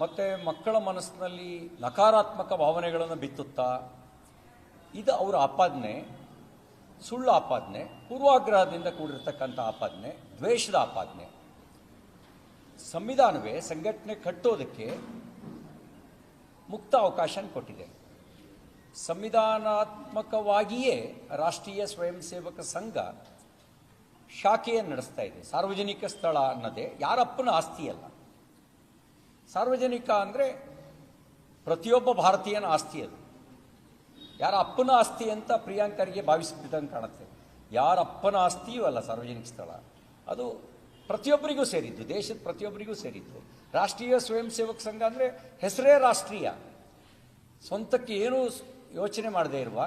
ಮತ್ತು ಮಕ್ಕಳ ಮನಸ್ಸಿನಲ್ಲಿ ನಕಾರಾತ್ಮಕ ಭಾವನೆಗಳನ್ನು ಬಿತ್ತುತ್ತಾ, ಇದು ಅವರ ಆಪಾದನೆ, ಸುಳ್ಳು ಆಪಾದನೆ, ಪೂರ್ವಾಗ್ರಹದಿಂದ ಕೂಡಿರ್ತಕ್ಕಂಥ ಆಪಾದನೆ, ದ್ವೇಷದ ಆಪಾದನೆ. ಸಂವಿಧಾನವೇ ಸಂಘಟನೆ ಕಟ್ಟೋದಕ್ಕೆ ಮುಕ್ತ ಅವಕಾಶ ಕೊಟ್ಟಿದೆ. ಸಂವಿಧಾನಾತ್ಮಕವಾಗಿಯೇ ರಾಷ್ಟ್ರೀಯ ಸ್ವಯಂ ಸೇವಕ ಸಂಘ ಶಾಖೆಯನ್ನು ನಡೆಸ್ತಾ ಇದೆ. ಸಾರ್ವಜನಿಕ ಸ್ಥಳ ಅನ್ನೋದೇ ಯಾರಪ್ಪನ ಆಸ್ತಿಯಲ್ಲ ಸಾರ್ವಜನಿಕ ಅಂದರೆ ಪ್ರತಿಯೊಬ್ಬ ಭಾರತೀಯನ ಆಸ್ತಿ ಅದು. ಯಾರ ಅಪ್ಪನ ಆಸ್ತಿ ಅಂತ ಪ್ರಿಯಾಂಕರಿಗೆ ಭಾವಿಸ್ಬಿಟ್ಟಂಗೆ ಕಾಣುತ್ತೆ. ಯಾರ ಅಪ್ಪನ ಆಸ್ತಿಯೂ ಅಲ್ಲ ಸಾರ್ವಜನಿಕ ಸ್ಥಳ. ಅದು ಪ್ರತಿಯೊಬ್ಬರಿಗೂ ಸೇರಿದ್ದು, ದೇಶದ ಪ್ರತಿಯೊಬ್ಬರಿಗೂ ಸೇರಿದ್ದು. ರಾಷ್ಟ್ರೀಯ ಸ್ವಯಂ ಸೇವಕ ಸಂಘ ಅಂದರೆ ಹೆಸರೇ ರಾಷ್ಟ್ರೀಯ. ಸ್ವಂತಕ್ಕೆ ಏನೂ ಯೋಚನೆ ಮಾಡದೇ ಇರುವ,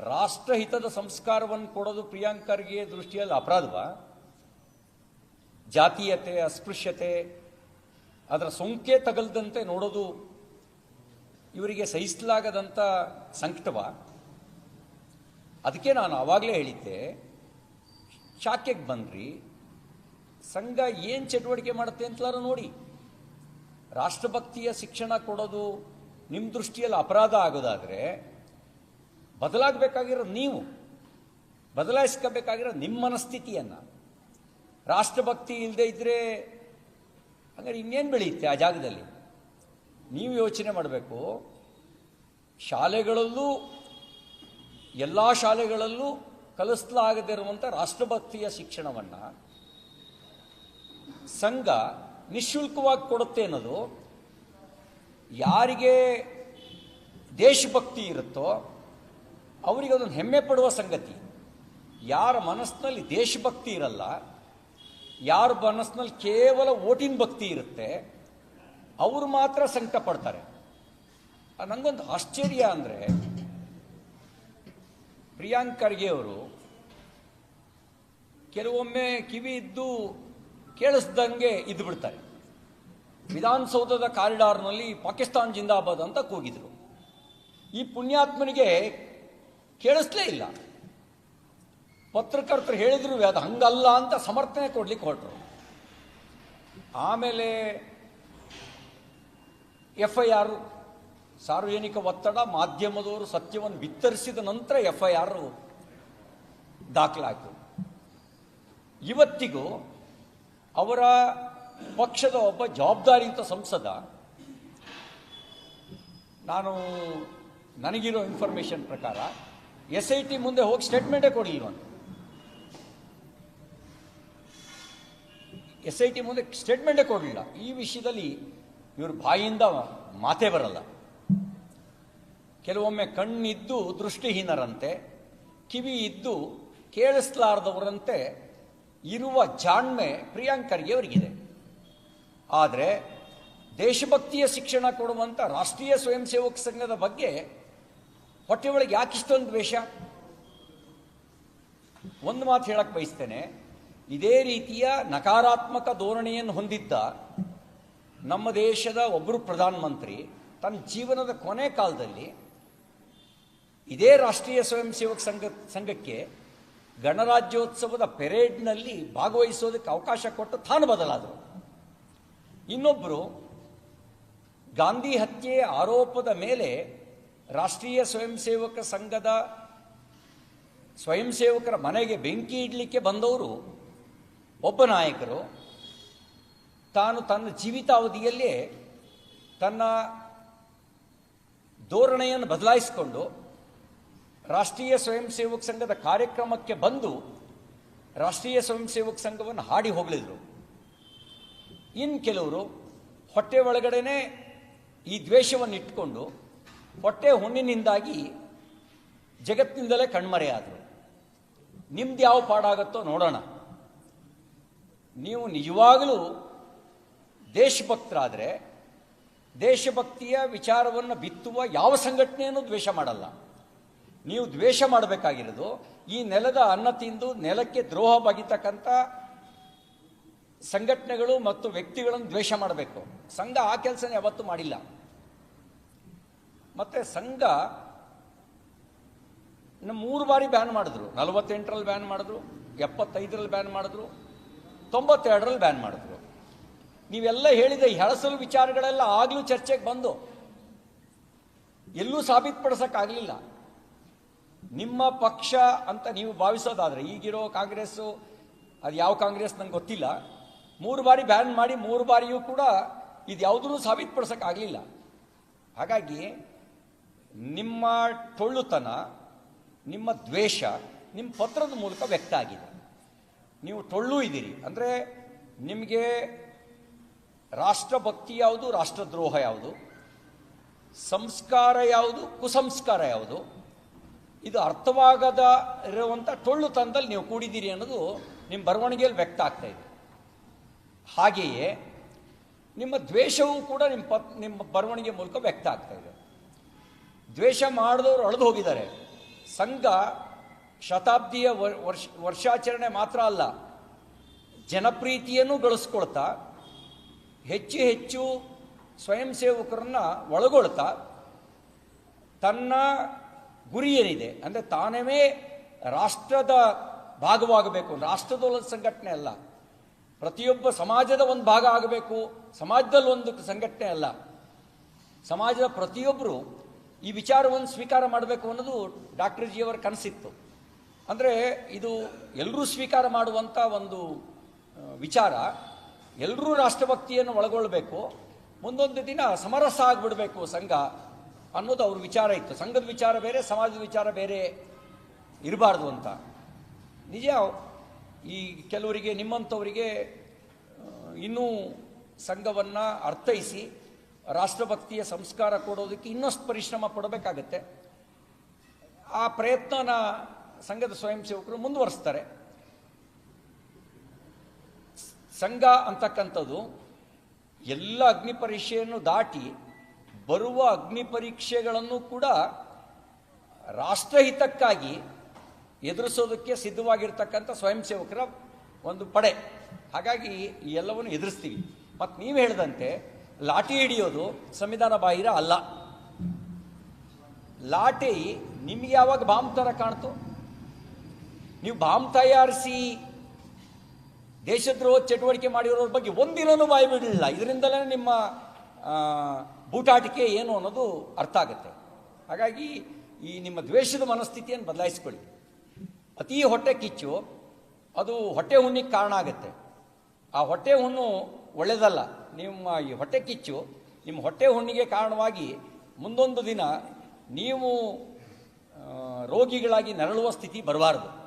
ರಾಷ್ಟ್ರಹಿತದ ಸಂಸ್ಕಾರವನ್ನು ಕೊಡೋದು ಪ್ರಿಯಾಂಕರ್ಗೆ ದೃಷ್ಟಿಯಲ್ಲಿ ಅಪರಾಧವಾ? ಜಾತೀಯತೆ, ಅಸ್ಪೃಶ್ಯತೆ ಅದರ ಸೋಂಕೆ ತಗಲ್ದಂತೆ ನೋಡೋದು ಇವರಿಗೆ ಸಹಿಸಲಾಗದಂಥ ಸಂಕಟವ. ಅದಕ್ಕೆ ನಾನು ಆವಾಗಲೇ ಹೇಳಿದ್ದೆ, ಶಾಖೆಗೆ ಬನ್ರಿ ಸಂಘ ಏನು ಚಟುವಟಿಕೆ ಮಾಡುತ್ತೆ ಅಂತಲಾರು ನೋಡಿ. ರಾಷ್ಟ್ರಭಕ್ತಿಯ ಶಿಕ್ಷಣ ಕೊಡೋದು ನಿಮ್ಮ ದೃಷ್ಟಿಯಲ್ಲಿ ಅಪರಾಧ ಆಗೋದಾದರೆ, ಬದಲಾಗಬೇಕಾಗಿರೋ ನೀವು, ಬದಲಾಯಿಸ್ಕೋಬೇಕಾಗಿರೋ ನಿಮ್ಮ ಮನಸ್ಥಿತಿಯನ್ನು. ರಾಷ್ಟ್ರಭಕ್ತಿ ಇಲ್ಲದೆ ಇದ್ದರೆ ಹಂಗಾರೆ ಇನ್ನೇನು ಬೆಳೆಯುತ್ತೆ ಆ ಜಾಗದಲ್ಲಿ? ನೀವು ಯೋಚನೆ ಮಾಡಬೇಕು, ಶಾಲೆಗಳಲ್ಲೂ, ಎಲ್ಲ ಶಾಲೆಗಳಲ್ಲೂ ಕಲಿಸಲಾಗದಿರುವಂಥ ರಾಷ್ಟ್ರಭಕ್ತಿಯ ಶಿಕ್ಷಣವನ್ನು ಸಂಘ ನಿಶುಲ್ಕವಾಗಿ ಕೊಡುತ್ತೆ ಅನ್ನೋದು ಯಾರಿಗೆ ದೇಶಭಕ್ತಿ ಇರುತ್ತೋ ಅವರಿಗೆ ಅದೊಂದು ಹೆಮ್ಮೆ ಪಡುವ ಸಂಗತಿ. ಯಾರ ಮನಸ್ಸಿನಲ್ಲಿ ದೇಶಭಕ್ತಿ ಇರಲ್ಲ ಯಾರ ಮನಸ್ಸಿನಲ್ಲಿ ಕೇವಲ ಓಟಿನ ಭಕ್ತಿ ಇರುತ್ತೆ ಅವರು ಮಾತ್ರ ಸಂಕಟ ಪಡ್ತಾರೆ ಆ, ನಂಗೊಂದು ಆಶ್ಚರ್ಯ ಅಂದರೆ ಪ್ರಿಯಾಂಕ್ ಖರ್ಗೆ ಅವರು ಕೆಲವೊಮ್ಮೆ ಕಿವಿ ಇದ್ದು ಕೇಳಿಸ್ದಂಗೆ ಇದ್ದು ಬಿಡ್ತಾರೆ. ವಿಧಾನಸೌಧದ ಕಾರಿಡಾರ್ನಲ್ಲಿ ಪಾಕಿಸ್ತಾನ್ ಜಿಂದಾಬಾದ್ ಅಂತ ಕೂಗಿದ್ರು. ಈ ಪುಣ್ಯಾತ್ಮನಿಗೆ ಕೇಳಿಸ್ಲೇ ಇಲ್ಲ. ಪತ್ರಕರ್ತರು ಹೇಳಿದ್ರು ಅದು ಹಂಗಲ್ಲ ಅಂತ ಸಮರ್ಥನೆ ಕೊಡ್ಲಿಕ್ಕೆ ಹೊರಟರು. ಆಮೇಲೆ ಎಫ್ ಐ ಆರ್ ಸಾರ್ವಜನಿಕ ಒತ್ತಡ, ಮಾಧ್ಯಮದವರು ಸತ್ಯವನ್ನು ಬಿತ್ತರಿಸಿದ ನಂತರ ಎಫ್ ಐ ಆರ್ ದಾಖಲಾಯಿತು. ಇವತ್ತಿಗೂ ಅವರ ಪಕ್ಷದ ಒಬ್ಬ ಜವಾಬ್ದಾರಿಯುತ ಸಂಸದ, ನಾನು ನನಗಿರೋ ಇನ್ಫಾರ್ಮೇಷನ್ ಪ್ರಕಾರ ಎಸ್ ಐ ಟಿ ಮುಂದೆ ಹೋಗಿ ಸ್ಟೇಟ್ಮೆಂಟೇ ಕೊಡಲಿಲ್ವಂತೆ ಎಸ್ ಐ ಟಿ ಮುಂದೆ ಸ್ಟೇಟ್ಮೆಂಟೇ ಕೊಡಲಿಲ್ಲ. ಈ ವಿಷಯದಲ್ಲಿ ಇವ್ರ ಬಾಯಿಂದ ಮಾತೇ ಬರಲ್ಲ. ಕೆಲವೊಮ್ಮೆ ಕಣ್ಣಿದ್ದು ದೃಷ್ಟಿಹೀನರಂತೆ ಕಿವಿ ಇದ್ದು ಕೇಳಿಸ್ಲಾರ್ದವರಂತೆ ಇರುವ ಜಾಣ್ಮೆ ಪ್ರಿಯಾಂಕ್ ಖರ್ಗೆ ಅವರಿಗಿದೆ. ಆದರೆ ದೇಶಭಕ್ತಿಯ ಶಿಕ್ಷಣ ಕೊಡುವಂಥ ರಾಷ್ಟ್ರೀಯ ಸ್ವಯಂ ಸೇವಕ ಸಂಘದ ಬಗ್ಗೆ ಹೊಟ್ಟೆ ಒಳಗೆ ಯಾಕಿಷ್ಟೊಂದು ದ್ವೇಷ? ಒಂದು ಮಾತು ಹೇಳಕ್ಕೆ ಬಯಸ್ತೇನೆ. ಇದೇ ರೀತಿಯ ನಕಾರಾತ್ಮಕ ಧೋರಣೆಯನ್ನು ಹೊಂದಿದ್ದ ನಮ್ಮ ದೇಶದ ಒಬ್ಬರು ಪ್ರಧಾನಮಂತ್ರಿ ತನ್ನ ಜೀವನದ ಕೊನೆ ಕಾಲದಲ್ಲಿ ಇದೇ ರಾಷ್ಟ್ರೀಯ ಸ್ವಯಂ ಸೇವಕ ಸಂಘ, ಸಂಘಕ್ಕೆ ಗಣರಾಜ್ಯೋತ್ಸವದ ಪೆರೇಡ್ನಲ್ಲಿ ಭಾಗವಹಿಸೋದಕ್ಕೆ ಅವಕಾಶ ಕೊಟ್ಟು ತಾನು ಬದಲಾದರು ಇನ್ನೊಬ್ಬರು ಗಾಂಧಿ ಹತ್ಯೆ ಆರೋಪದ ಮೇಲೆ ರಾಷ್ಟ್ರೀಯ ಸ್ವಯಂ ಸೇವಕ ಸಂಘದ ಸ್ವಯಂ ಸೇವಕರ ಮನೆಗೆ ಬೆಂಕಿ ಇಡಲಿಕ್ಕೆ ಬಂದವರು ಒಬ್ಬ ನಾಯಕರು ತಾನು ತನ್ನ ಜೀವಿತಾವಧಿಯಲ್ಲೇ ತನ್ನ ಧೋರಣೆಯನ್ನು ಬದಲಾಯಿಸಿಕೊಂಡು ರಾಷ್ಟ್ರೀಯ ಸ್ವಯಂ ಸೇವಕ ಸಂಘದ ಕಾರ್ಯಕ್ರಮಕ್ಕೆ ಬಂದು ರಾಷ್ಟ್ರೀಯ ಸ್ವಯಂ ಸೇವಕ ಸಂಘವನ್ನು ಹಾಡಿ ಹೋಗಲಿದ್ರು. ಇನ್ನು ಕೆಲವರು ಹೊಟ್ಟೆ ಒಳಗಡೆನೆ ಈ ದ್ವೇಷವನ್ನು ಇಟ್ಕೊಂಡು ಹೊಟ್ಟೆ ಹುಣ್ಣಿನಿಂದಾಗಿ ಜಗತ್ತಿನಿಂದಲೇ ಕಣ್ಮರೆಯಾದರು. ನಿಮ್ದು ಯಾವ ಪಾಡಾಗತ್ತೋ ನೋಡೋಣ. ನೀವು ನಿಜವಾಗಲೂ ದೇಶಭಕ್ತರಾದರೆ ದೇಶಭಕ್ತಿಯ ವಿಚಾರವನ್ನು ಬಿತ್ತುವ ಯಾವ ಸಂಘಟನೆಯನ್ನು ದ್ವೇಷ ಮಾಡಲ್ಲ. ನೀವು ದ್ವೇಷ ಮಾಡಬೇಕಾಗಿರೋದು ಈ ನೆಲದ ಅನ್ನ ತಿಂದು ನೆಲಕ್ಕೆ ದ್ರೋಹ ಬಗೆತಕ್ಕಂಥ ಸಂಘಟನೆಗಳು ಮತ್ತು ವ್ಯಕ್ತಿಗಳನ್ನು ದ್ವೇಷ ಮಾಡಬೇಕು. ಸಂಘ ಆ ಕೆಲಸನ ಯಾವತ್ತೂ ಮಾಡಿಲ್ಲ. ಮತ್ತೆ ಸಂಘ ಮೂರು ಬಾರಿ ಬ್ಯಾನ್ ಮಾಡಿದ್ರು. ನಲವತ್ತೆಂಟರಲ್ಲಿ ಬ್ಯಾನ್ ಮಾಡಿದ್ರು. ಎಪ್ಪತ್ತೈದರಲ್ಲಿ ಬ್ಯಾನ್ ಮಾಡಿದ್ರು. ತೊಂಬತ್ತೆರಡರಲ್ಲಿ ಬ್ಯಾನ್ ಮಾಡಿದ್ರು. ನೀವೆಲ್ಲ ಹೇಳಿದ ಹೆಳಸಲು ವಿಚಾರಗಳೆಲ್ಲ ಆಗಲೂ ಚರ್ಚೆಗೆ ಬಂದು ಎಲ್ಲೂ ಸಾಬೀತುಪಡಿಸೋಕ್ಕಾಗಲಿಲ್ಲ. ನಿಮ್ಮ ಪಕ್ಷ ಅಂತ ನೀವು ಭಾವಿಸೋದಾದರೆ, ಈಗಿರೋ ಕಾಂಗ್ರೆಸ್ಸು, ಅದು ಯಾವ ಕಾಂಗ್ರೆಸ್ ನಂಗೆ ಗೊತ್ತಿಲ್ಲ. ಮೂರು ಬಾರಿ ಬ್ಯಾನ್ ಮಾಡಿ ಮೂರು ಬಾರಿಯೂ ಕೂಡ ಇದು ಯಾವುದೂ ಸಾಬೀತುಪಡಿಸೋಕ್ಕಾಗಲಿಲ್ಲ. ಹಾಗಾಗಿ ನಿಮ್ಮ ಟೊಳ್ಳುತನ, ನಿಮ್ಮ ದ್ವೇಷ, ನಿಮ್ಮ ಪತ್ರದ ಮೂಲಕ ವ್ಯಕ್ತ ಆಗಿದೆ. ನೀವು ಟೊಳ್ಳು ಇದ್ದೀರಿ. ಅಂದರೆ ನಿಮಗೆ ರಾಷ್ಟ್ರಭಕ್ತಿ ಯಾವುದು, ರಾಷ್ಟ್ರದ್ರೋಹ ಯಾವುದು, ಸಂಸ್ಕಾರ ಯಾವುದು, ಕುಸಂಸ್ಕಾರ ಯಾವುದು, ಇದು ಅರ್ಥವಾಗದ ಇರುವಂಥ ಟೊಳ್ಳು ತಂದಲ್ಲಿ ನೀವು ಕೂಡಿದ್ದೀರಿ ಅನ್ನೋದು ನಿಮ್ಮ ಬರವಣಿಗೆಯಲ್ಲಿ ವ್ಯಕ್ತ ಆಗ್ತಾ ಇದೆ. ಹಾಗೆಯೇ ನಿಮ್ಮ ದ್ವೇಷವೂ ಕೂಡ ನಿಮ್ಮ ಪತ್, ನಿಮ್ಮ ಬರವಣಿಗೆ ಮೂಲಕ ವ್ಯಕ್ತ ಆಗ್ತಾ ಇದೆ. ದ್ವೇಷ ಮಾಡಿದವರು ಅಳೆದು ಹೋಗಿದ್ದಾರೆ. ಸಂಘ ಶತಾಬ್ದಿಯ ವರ್- ವರ್ಷ, ವರ್ಷಾಚರಣೆ ಮಾತ್ರ ಅಲ್ಲ, ಜನಪ್ರೀತಿಯನ್ನು ಗಳಿಸ್ಕೊಳ್ತಾ ಹೆಚ್ಚು ಹೆಚ್ಚು ಸ್ವಯಂ ಸೇವಕರನ್ನು ಒಳಗೊಳ್ತಾ, ತನ್ನ ಗುರಿ ಏನಿದೆ ಅಂದರೆ ತಾನೇ ರಾಷ್ಟ್ರದ ಭಾಗವಾಗಬೇಕು ರಾಷ್ಟ್ರದೊಳ ಸಂಘಟನೆ ಅಲ್ಲ, ಪ್ರತಿಯೊಬ್ಬ ಸಮಾಜದ ಒಂದು ಭಾಗ ಆಗಬೇಕು, ಸಮಾಜದಲ್ಲಿ ಒಂದು ಸಂಘಟನೆ ಅಲ್ಲ, ಸಮಾಜದ ಪ್ರತಿಯೊಬ್ಬರು ಈ ವಿಚಾರವನ್ನು ಸ್ವೀಕಾರ ಮಾಡಬೇಕು ಅನ್ನೋದು ಡಾಕ್ಟರ್ ಜಿಯವರ ಕನಸಿತ್ತು. ಅಂದರೆ ಇದು ಎಲ್ಲರೂ ಸ್ವೀಕಾರ ಮಾಡುವಂಥ ಒಂದು ವಿಚಾರ. ಎಲ್ಲರೂ ರಾಷ್ಟ್ರಭಕ್ತಿಯನ್ನು ಒಳಗೊಳ್ಳಬೇಕು ಮುಂದೊಂದು ದಿನ ಸಮರಸ ಆಗಿಬಿಡಬೇಕು ಸಂಘ ಅನ್ನೋದು ಅವ್ರ ವಿಚಾರ ಇತ್ತು. ಸಂಘದ ವಿಚಾರ ಬೇರೆ, ಸಮಾಜದ ವಿಚಾರ ಬೇರೆ ಇರಬಾರ್ದು ಅಂತ. ನಿಜ, ಈ ಕೆಲವರಿಗೆ, ನಿಮ್ಮಂಥವರಿಗೆ ಇನ್ನೂ ಸಂಘವನ್ನು ಅರ್ಥೈಸಿ, ರಾಷ್ಟ್ರಭಕ್ತಿಯ ಸಂಸ್ಕಾರ ಕೊಡೋದಕ್ಕೆ ಇನ್ನಷ್ಟು ಪರಿಶ್ರಮ ಪಡಬೇಕಾಗತ್ತೆ. ಆ ಪ್ರಯತ್ನನ ಸಂಘದ ಸ್ವಯಂ ಸೇವಕರು ಮುಂದುವರಿಸ್ತಾರೆ. ಸಂಘ ಅಂತಕ್ಕಂಥದ್ದು ಎಲ್ಲ ಅಗ್ನಿ ಪರೀಕ್ಷೆಯನ್ನು ದಾಟಿ ಬರುವ ಅಗ್ನಿ ಪರೀಕ್ಷೆಗಳನ್ನು ಕೂಡ ರಾಷ್ಟ್ರಹಿತಕ್ಕಾಗಿ ಎದುರಿಸೋದಕ್ಕೆ ಸಿದ್ಧವಾಗಿರ್ತಕ್ಕಂಥ ಸ್ವಯಂ ಸೇವಕರ ಒಂದು ಪಡೆ. ಹಾಗಾಗಿ ಈ ಎಲ್ಲವನ್ನು ಎದುರಿಸ್ತೀವಿ. ಮತ್ತು ನೀವು ಹೇಳಿದಂತೆ ಲಾಠಿ ಹಿಡಿಯೋದು ಸಂವಿಧಾನ ಬಾಹಿರ ಅಲ್ಲ. ಲಾಠಿ ನಿಮ್ಗೆ ಯಾವಾಗ ಬಾಂಬ್ ಥರ ಕಾಣ್ತು? ನೀವು ಬಾಂಬ್ ತಯಾರಿಸಿ ದೇಶದ್ರೋಹ ಚಟುವಟಿಕೆ ಮಾಡಿರೋರ ಬಗ್ಗೆ ಒಂದಿನೂ ಬಾಯಿ ಬಿಡಲಿಲ್ಲ ಇದರಿಂದಲೇ ನಿಮ್ಮ ಬೂಟಾಟಿಕೆ ಏನು ಅನ್ನೋದು ಅರ್ಥ ಆಗುತ್ತೆ. ಹಾಗಾಗಿ ಈ ನಿಮ್ಮ ದ್ವೇಷದ ಮನಸ್ಥಿತಿಯನ್ನು ಬದಲಾಯಿಸ್ಕೊಳ್ಳಿ. ಅತಿ ಹೊಟ್ಟೆ ಕಿಚ್ಚು, ಅದು ಹೊಟ್ಟೆ ಹುಣ್ಣಿಗೆ ಕಾರಣ ಆಗುತ್ತೆ. ಆ ಹೊಟ್ಟೆ ಹುಣ್ಣು ಒಳ್ಳೆಯದಲ್ಲ ನಿಮ್ಮ ಈ ಹೊಟ್ಟೆ ಕಿಚ್ಚು, ನಿಮ್ಮ ಹೊಟ್ಟೆ ಹುಣ್ಣಿಗೆ ಕಾರಣವಾಗಿ ಮುಂದೊಂದು ದಿನ ನೀವು ರೋಗಿಗಳಾಗಿ ನರಳುವ ಸ್ಥಿತಿ ಬರಬಾರದು.